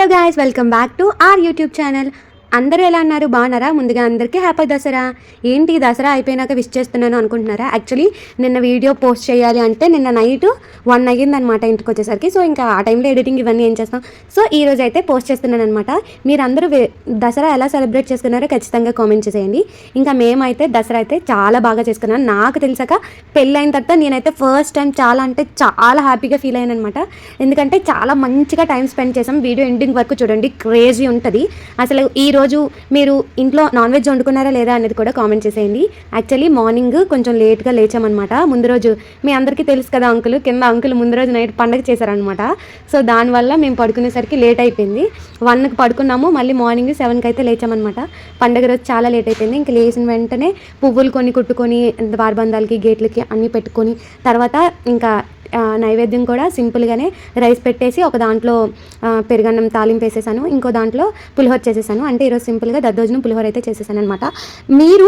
Hello guys, welcome back to our YouTube channel. అందరూ ఎలా అన్నారు బాగున్నారా ముందుగా అందరికీ హ్యాపీ దసరా ఏంటి దసరా అయిపోయినాక విష్ చేస్తున్నాను అనుకుంటున్నారా యాక్చువల్లీ నిన్న వీడియో పోస్ట్ చేయాలి అంటే నిన్న నైట్ వన్ అనమాట ఇంటికి వచ్చేసరికి సో ఇంకా ఆ టైంలో ఎడిటింగ్ ఇవన్నీ ఏం చేస్తాం సో ఈ రోజు అయితే పోస్ట్ చేస్తున్నాను అనమాట మీరందరూ దసరా ఎలా సెలబ్రేట్ చేసుకున్నారో ఖచ్చితంగా కామెంట్ చేసేయండి ఇంకా మేమైతే దసరా అయితే చాలా బాగా చేసుకున్నాను నాకు తెలిసాక పెళ్ళైన తర్వాత నేనైతే ఫస్ట్ టైం చాలా అంటే చాలా హ్యాపీగా ఫీల్ అయ్యాను అనమాట ఎందుకంటే చాలా మంచిగా టైం స్పెండ్ చేసాం వీడియో ఎండింగ్ వరకు చూడండి క్రేజీ ఉంటుంది అసలు ఈ ఈరోజు మీరు ఇంట్లో నాన్ వెజ్ వండుకున్నారా లేదా అనేది కూడా కామెంట్ చేసేయండి యాక్చువల్లీ మార్నింగ్ కొంచెం లేట్గా లేచామన్నమాట ముందు రోజు మీ అందరికీ తెలుసు కదా అంకుల్ కింద అంకుల్ ముందు రోజు నైట్ పండగ చేశారనమాట సో దానివల్ల మేము పడుకునేసరికి లేట్ అయిపోయింది వన్కి పడుకున్నాము మళ్ళీ మార్నింగ్ సెవెన్కి అయితే లేచామన్నమాట పండగ రోజు చాలా లేట్ అయిపోయింది ఇంకా లేచిన వెంటనే పువ్వులు కొన్ని కుట్టుకొని ద్వారబంధాలకి గేట్లకి అన్నీ పెట్టుకొని తర్వాత ఇంకా నైవేద్యం కూడా సింపుల్గానే రైస్ పెట్టేసి ఒక దాంట్లో పెరుగన్నం తాలింపు వేసేసాను ఇంకో దాంట్లో పులిహోర చేసేసాను అంటే ఈరోజు సింపుల్గా దద్దోజనం పులిహోర అయితే చేసేసాను అనమాట మీరు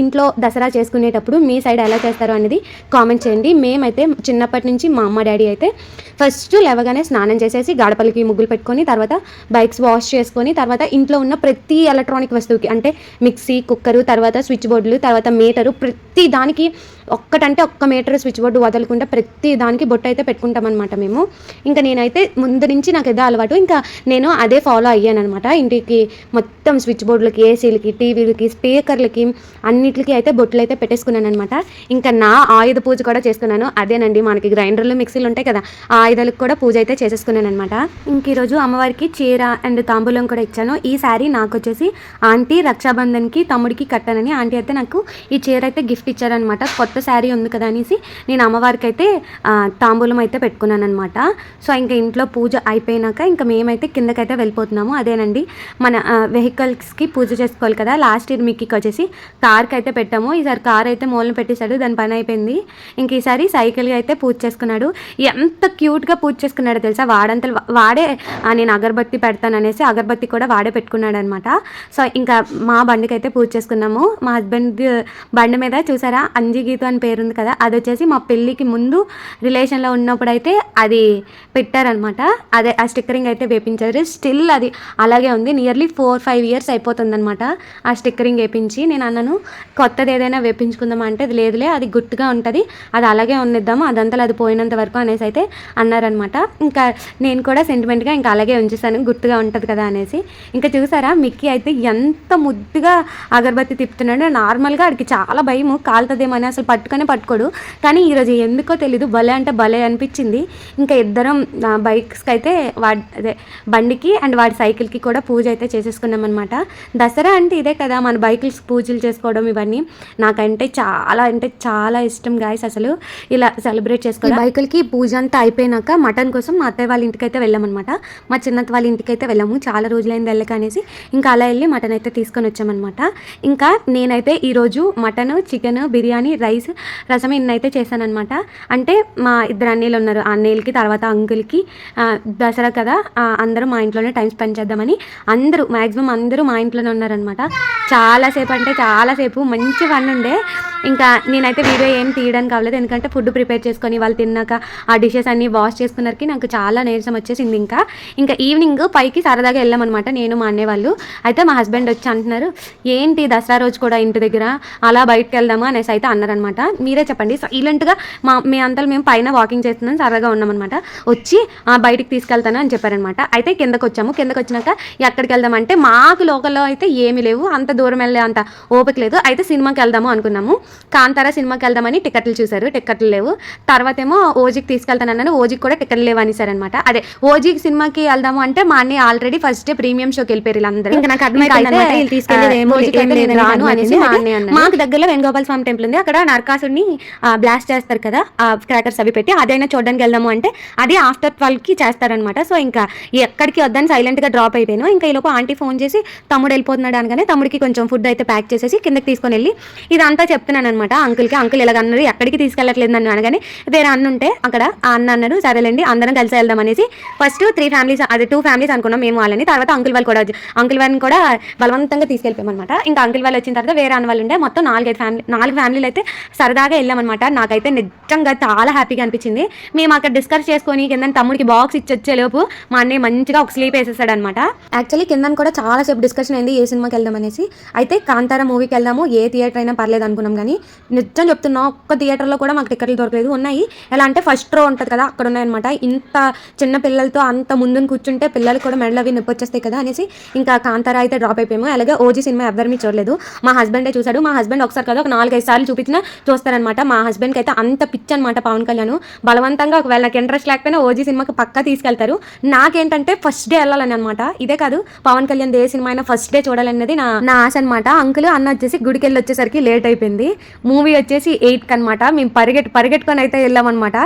ఇంట్లో దసరా చేసుకునేటప్పుడు మీ సైడ్ ఎలా చేస్తారు అనేది కామెంట్ చేయండి మేమైతే చిన్నప్పటి నుంచి మా అమ్మ డాడీ అయితే ఫస్ట్ లేవగానే స్నానం చేసేసి గాడపలకి ముగ్గులు పెట్టుకొని తర్వాత బైక్స్ వాష్ చేసుకొని తర్వాత ఇంట్లో ఉన్న ప్రతి ఎలక్ట్రానిక్ వస్తువుకి అంటే మిక్సీ కుక్కరు తర్వాత స్విచ్ బోర్డులు తర్వాత మీటరు ప్రతి దానికి ఒక్కటంటే ఒక్క మీటర్ స్విచ్ బోర్డు వదలకుండా ప్రతి దానికి బొట్టు అయితే పెట్టుకుంటామన్నమాట మేము ఇంకా నేనైతే ముందు నుంచి నాకు ఏదో అలవాటు ఇంకా నేను అదే ఫాలో అయ్యాను అనమాట ఇంటికి మొత్తం స్విచ్ బోర్డులకి ఏసీలకి టీవీలకి స్పీకర్లకి అన్నిటికీ అయితే బొట్లు అయితే పెట్టేసుకున్నాను అనమాట ఇంకా నా ఆయుధ పూజ కూడా చేసుకున్నాను అదేనండి మనకి గ్రైండర్లు మిక్సీలు ఉంటాయి కదా ఆ ఆయుధాలకు కూడా పూజ అయితే చేసేసుకున్నాను అనమాట ఇంక ఈరోజు అమ్మవారికి చీర అండ్ తాంబూలం కూడా ఇచ్చాను ఈ శారీ నాకు వచ్చేసి ఆంటీ రక్షాబంధన్కి తమ్ముడికి కట్టానని ఆంటీ అయితే నాకు ఈ చీర అయితే గిఫ్ట్ ఇచ్చారనమాట కొత్త కొత్త శారీ ఉంది కదా అనేసి నేను అమ్మవారికి అయితే తాంబూలం అయితే పెట్టుకున్నాను అనమాట సో ఇంకా ఇంట్లో పూజ అయిపోయినాక ఇంకా మేమైతే కిందకైతే వెళ్ళిపోతున్నాము అదేనండి మన వెహికల్స్కి పూజ చేసుకోవాలి కదా లాస్ట్ ఇయర్ మీకు వచ్చేసి కార్కి అయితే పెట్టాము ఈసారి కార్ అయితే మూలన పెట్టేశాడు దాని పని అయిపోయింది ఇంక ఈసారి సైకిల్గా అయితే పూజ చేసుకున్నాడు ఎంత క్యూట్గా పూజ చేసుకున్నాడో తెలుసా వాడంతా వాడే నేను అగరబత్తి పెడతాను అనేసి అగరబత్తి కూడా వాడే పెట్టుకున్నాడు అనమాట సో ఇంకా మా బండికి అయితే పూజ చేసుకున్నాము మా హస్బెండ్ బండి మీద చూసారా అంజీ గీత అని పేరు ఉంది కదా అది వచ్చేసి మా పెళ్ళికి ముందు రిలేషన్లో ఉన్నప్పుడు అయితే అది పెట్టారనమాట అదే ఆ స్టిక్కరింగ్ అయితే వేపించారు స్టిల్ అది అలాగే ఉంది నియర్లీ ఫోర్ ఫైవ్ ఇయర్స్ అయిపోతుందనమాట ఆ స్టిక్కరింగ్ వేపించి నేను అన్నను కొత్తది ఏదైనా వేపించుకుందాం అంటే అది లేదులే అది గుర్తుగా ఉంటుంది అది అలాగే ఉన్నిద్దాము అదంతా అది పోయినంత వరకు అనేసి అయితే అన్నారనమాట ఇంకా నేను కూడా సెంటిమెంట్గా ఇంకా అలాగే ఉంచేసాను గుర్తుగా ఉంటుంది కదా అనేసి ఇంకా చూసారా మిక్కీ అయితే ఎంత ముద్దుగా అగరబత్తి తిప్పుతున్నాడు నార్మల్గా అడికి చాలా భయము అని అసలు పట్టుకొని పట్టుకోడు కానీ ఈరోజు ఎందుకో తెలీదు భలే అంటే భలే అనిపించింది ఇంకా ఇద్దరం బైక్స్కి అయితే వాడి అదే బండికి అండ్ వాడి సైకిల్కి కూడా పూజ అయితే చేసేసుకున్నాం అనమాట దసరా అంటే ఇదే కదా మన బైకుల్స్ పూజలు చేసుకోవడం ఇవన్నీ నాకంటే చాలా అంటే చాలా ఇష్టం గాయస్ అసలు ఇలా సెలబ్రేట్ చేసుకోవడం బైకులకి పూజ అంతా అయిపోయినాక మటన్ కోసం మా అత్తయ్య వాళ్ళ ఇంటికి అయితే వెళ్ళామన్నమాట మా చిన్నత్త వాళ్ళ ఇంటికి అయితే వెళ్ళాము చాలా రోజులైంది వెళ్ళక అనేసి ఇంకా అలా వెళ్ళి మటన్ అయితే తీసుకొని వచ్చామన్నమాట ఇంకా నేనైతే ఈరోజు mutton chicken biryani rice rice రసం ఎన్నైతే చేశానమాట అంటే మా ఇద్దరు అన్నీలు ఉన్నారు అన్నీలకి తర్వాత అంకుల్కి దసరా కదా అందరూ మా ఇంట్లోనే టైం స్పెండ్ చేద్దామని అందరూ మ్యాక్సిమం అందరూ మా ఇంట్లోనే ఉన్నారనమాట చాలాసేపు అంటే చాలాసేపు మంచి ఫన్ ఉండే ఇంకా నేనైతే వీడియో ఏం తీయడానికి కావలేదు ఎందుకంటే ఫుడ్ ప్రిపేర్ చేసుకొని వాళ్ళు తిన్నాక ఆ డిషెస్ అన్నీ వాష్ చేసుకున్నకి నాకు చాలా నీరసం వచ్చేసింది ఇంకా ఇంకా ఈవినింగ్ పైకి సరదాగా వెళ్ళామన్నమాట నేను మా అన్నయ్య వాళ్ళు అయితే మా హస్బెండ్ వచ్చి అంటున్నారు ఏంటి దసరా రోజు కూడా ఇంటి దగ్గర అలా బయటకు వెళ్దామా అనేసి అయితే అన్నారనమాట మీరే చెప్పండి సైలెంట్గా మా మీ అంతలు మేము పైన వాకింగ్ చేస్తున్నాం సరదాగా ఉన్నామన్నమాట వచ్చి ఆ బయటికి తీసుకెళ్తాను అని చెప్పారనమాట అయితే కిందకు వచ్చాము కిందకు వచ్చినాక ఎక్కడికి వెళ్దామంటే మాకు లోకల్లో అయితే ఏమీ లేవు అంత దూరం వెళ్ళే అంత ఓపిక లేదు అయితే సినిమాకి వెళ్దాము అనుకున్నాము కాంతారా సినిమాకి వెళ్దామని టికెట్లు చూశారు టికెట్లు లేవు తర్వాత ఏమో ఓజీకి తీసుకెళ్తానన్నాను ఓజీకి కూడా టికెట్లు లేవు అనేసారనమాట అదే ఓజీ సినిమాకి వెళ్దాము అంటే మా అన్ని ఆల్రెడీ ఫస్ట్ డే ప్రీమియం షోకి వెళ్ళిపోయారు వీళ్ళందరూ మాకు దగ్గరలో వేణుగోపాల్ స్వామి టెంపుల్ ఉంది అక్కడ నరకాసుడిని బ్లాస్ట్ చేస్తారు కదా క్రాకర్స్ అవి పెట్టి అదైనా చూడడానికి వెళ్దాము అంటే అది ఆఫ్టర్ కి చేస్తారనమాట సో ఇంకా ఎక్కడికి వద్దని గా డ్రాప్ అయిపోయాను ఇంకా ఈలోపు ఆంటీ ఫోన్ చేసి తమ్ముడు వెళ్ళిపోతున్నాడు అనగానే తమ్ముడికి కొంచెం ఫుడ్ అయితే ప్యాక్ చేసేసి కిందకి తీసుకొని వెళ్ళి ఇదంతా చెప్తున్నాను అన్నాను అనమాట అంకుల్కి అంకుల్ ఇలాగ అన్నారు ఎక్కడికి తీసుకెళ్ళట్లేదు అని అనగానే వేరే అన్న ఉంటే అక్కడ ఆ అన్న అన్నారు సరేలేండి అందరం కలిసి వెళ్దాం అనేసి ఫస్ట్ త్రీ ఫ్యామిలీస్ అదే టూ ఫ్యామిలీస్ అనుకున్నాం మేము వాళ్ళని తర్వాత అంకుల్ వాళ్ళు కూడా అంకుల్ వాళ్ళని కూడా బలవంతంగా తీసుకెళ్ళిపోయామన్నమాట ఇంకా అంకుల్ వాళ్ళు వచ్చిన తర్వాత వేరే అన్న వాళ్ళు ఉండే మొత్తం నాలుగైదు ఫ్యామిలీ నాలుగు ఫ్యామిలీలు అయితే సరదాగా వెళ్ళామన్నమాట నాకైతే నిజంగా చాలా హ్యాపీగా అనిపించింది మేము అక్కడ డిస్కస్ చేసుకొని కింద తమ్ముడికి బాక్స్ ఇచ్చొచ్చేలోపు మా అన్నయ్య మంచిగా ఒక స్లీప్ వేసేసాడు అనమాట యాక్చువల్లీ కింద కూడా చాలాసేపు డిస్కషన్ అయింది ఏ సినిమాకి వెళ్దాం అనేసి అయితే కాంతారా మూవీకి వెళ్దాము ఏ థియేటర్ అయినా పర్లేదు అనుకున్నాం కానీ కానీ నిజం చెప్తున్నా ఒక్క థియేటర్లో కూడా మాకు టికెట్లు దొరకలేదు ఉన్నాయి ఎలా అంటే ఫస్ట్ రో ఉంటుంది కదా అక్కడ ఉన్నాయన్నమాట ఇంత చిన్న పిల్లలతో అంత ముందున కూర్చుంటే పిల్లలు కూడా మెడలు అవి నొప్పి వచ్చేస్తాయి కదా అనేసి ఇంకా కాంతారా అయితే డ్రాప్ అయిపోయాము అలాగే ఓజీ సినిమా ఎవరిని చూడలేదు మా హస్బెండే చూశాడు మా హస్బెండ్ ఒకసారి కదా ఒక నాలుగైదు సార్లు చూపించినా చూస్తారనమాట మా హస్బెండ్కి అయితే అంత పిచ్చి అనమాట పవన్ కళ్యాణ్ బలవంతంగా ఒకవేళ నాకు ఇంట్రెస్ట్ లేకపోయినా ఓజీ సినిమాకి పక్కా తీసుకెళ్తారు నాకేంటంటే ఫస్ట్ డే వెళ్ళాలని అనమాట ఇదే కాదు పవన్ కళ్యాణ్ ఏ సినిమా అయినా ఫస్ట్ డే చూడాలనేది నా నా ఆశ అనమాట అంకుల్ అన్న వచ్చేసి గుడికి వెళ్ళి వచ్చేసరికి లేట్ అయిపోయింది మూవీ వచ్చేసి ఎయిట్కి అనమాట మేము పరిగెట్ పరిగెట్టుకొని అయితే వెళ్ళామన్నమాట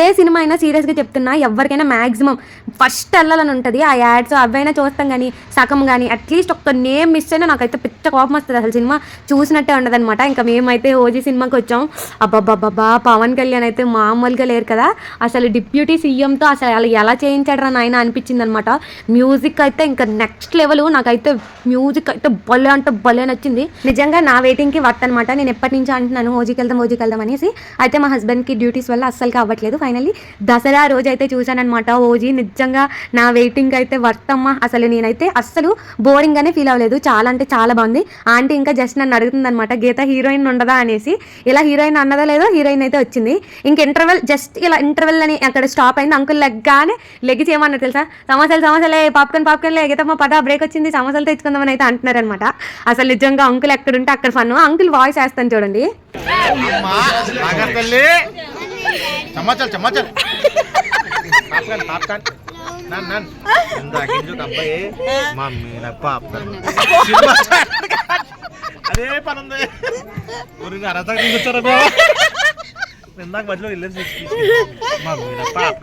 ఏ సినిమా అయినా సీరియస్గా చెప్తున్నా ఎవరికైనా మ్యాక్సిమం ఫస్ట్ వెళ్ళాలని ఉంటుంది ఆ యాడ్స్ అవైనా చూస్తాం కానీ సగం కానీ అట్లీస్ట్ ఒక్క నేమ్ మిస్ అయినా నాకైతే పిచ్చ కోపం వస్తుంది అసలు సినిమా చూసినట్టే ఉండదన్నమాట ఇంకా మేమైతే ఓజీ సినిమాకి వచ్చాం అబ్బాబ్బాబ్బా పవన్ కళ్యాణ్ అయితే మామూలుగా లేరు కదా అసలు డిప్యూటీ సీఎంతో అసలు అలా ఎలా చేయించాడరా నాయన అనిపించింది అనమాట మ్యూజిక్ అయితే ఇంకా నెక్స్ట్ లెవెల్ నాకైతే మ్యూజిక్ అయితే భలే అంటే భలే నచ్చింది నిజంగా నా వెయిటింగ్కి వర్త్ అనమాట నేను ఎప్పటి నుంచి అంటున్నాను ఓజీకి వెళ్దాం ఓజీకి వెళ్దాం అనేసి అయితే మా హస్బెండ్కి డ్యూటీస్ వల్ల అస్సలు అవ్వట్లేదు ఫైనల్లీ దసరా రోజు అయితే చూశానమాట ఓజీ నిజంగా నా వెయిటింగ్ అయితే అమ్మ అసలు నేనైతే అస్సలు బోరింగ్ అనే ఫీల్ అవ్వలేదు చాలా అంటే చాలా బాగుంది ఆంటీ ఇంకా జస్ట్ నన్ను అడుగుతుంది అనమాట గీత హీరోయిన్ ఉండదా అనేసి ఇలా హీరోయిన్ అన్నదా లేదో హీరోయిన్ అయితే వచ్చింది ఇంక ఇంటర్వెల్ జస్ట్ ఇలా ఇంటర్వెల్ అని అక్కడ స్టాప్ అయింది అంకుల్ లెగ్గానే లెగ్గి చేయమన్నారు తెలుసా సమోసాలు సమోసాలే పాప్కన్ పాప్కార్న్లే గీతమ్మ పద బ్రేక్ వచ్చింది సమోసాలు తెచ్చుకుందామని అయితే అంటున్నారనమాట అసలు నిజంగా అంకుల్ ఎక్కడుంటే అక్కడ ఫన్ అంకుల్ వాయిస్ వేస్తాను చూడండి చూడండి అదే పని ఉంది అరత కూర్చోరా పాప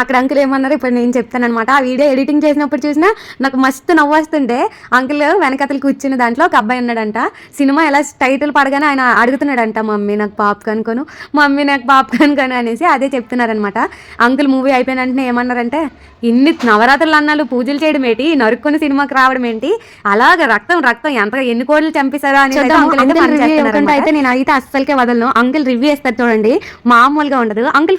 అక్కడ అంకుల్ ఏమన్నారు ఇప్పుడు నేను అనమాట ఆ వీడియో ఎడిటింగ్ చేసినప్పుడు చూసినా నాకు మస్తు నవ్వు వస్తుంటే అంకుల్ వెనకతలు కూర్చున్న దాంట్లో ఒక అబ్బాయి ఉన్నాడంట సినిమా ఎలా టైటిల్ పడగానే ఆయన అడుగుతున్నాడంట మమ్మీ నాకు పాప్ కనుకోను మమ్మీ నాకు పాప్ కనుకోను అనేసి అదే చెప్తున్నారనమాట అంకుల్ మూవీ అయిపోయిన వెంటనే ఏమన్నారంటే ఇన్ని నవరాత్రులు అన్నాలు పూజలు చేయడం ఏంటి నరుక్కుని సినిమాకి రావడం ఏంటి అలాగ రక్తం రక్తం ఎంత ఎన్ని కోళ్ళు చంపిస్తారా అని అయితే నేను అయితే అస్సలకే వదలను అంకుల్ రివ్యూ వేస్తారు చూడండి మామూలుగా ఉండదు అంకుల్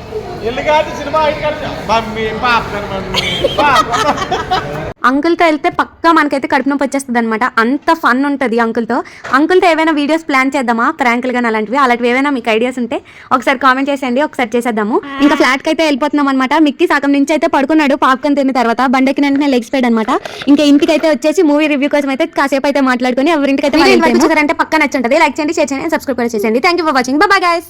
అంకుల్ తో అంకుల్తో వెళ్తే పక్కా మనకైతే కడుపు నొప్పి వచ్చేస్తుంది అనమాట అంత ఫన్ ఉంటుంది అంకుల్తో అంకుల్తో ఏవైనా వీడియోస్ ప్లాన్ చేద్దామా ప్రాంకులు కానీ అలాంటివి అలాంటివి ఏవైనా మీకు ఐడియాస్ ఉంటే ఒకసారి కామెంట్ చేసేయండి ఒకసారి చేసేద్దాము ఇంకా ఫ్లాట్ అయితే వెళ్ళిపోతున్నాం అనమాట మిక్కి సగం నుంచి అయితే పడుకున్నాడు పాప్కార్న్ తిన్న తర్వాత బండకి వెంటనే లెగ్స్ పేడ్ అనమాట ఇంకా ఇంటికి అయితే వచ్చేసి మూవీ రివ్యూ కోసం అయితే కాసేపు అయితే మాట్లాడుకుని ఎవరింటికైతే పక్కన నచ్చుంటుంది లైక్ చేయండి షేర్ చేయండి సబ్స్క్రైబ్ కూడా చేసేయండి thank you for watching bye guys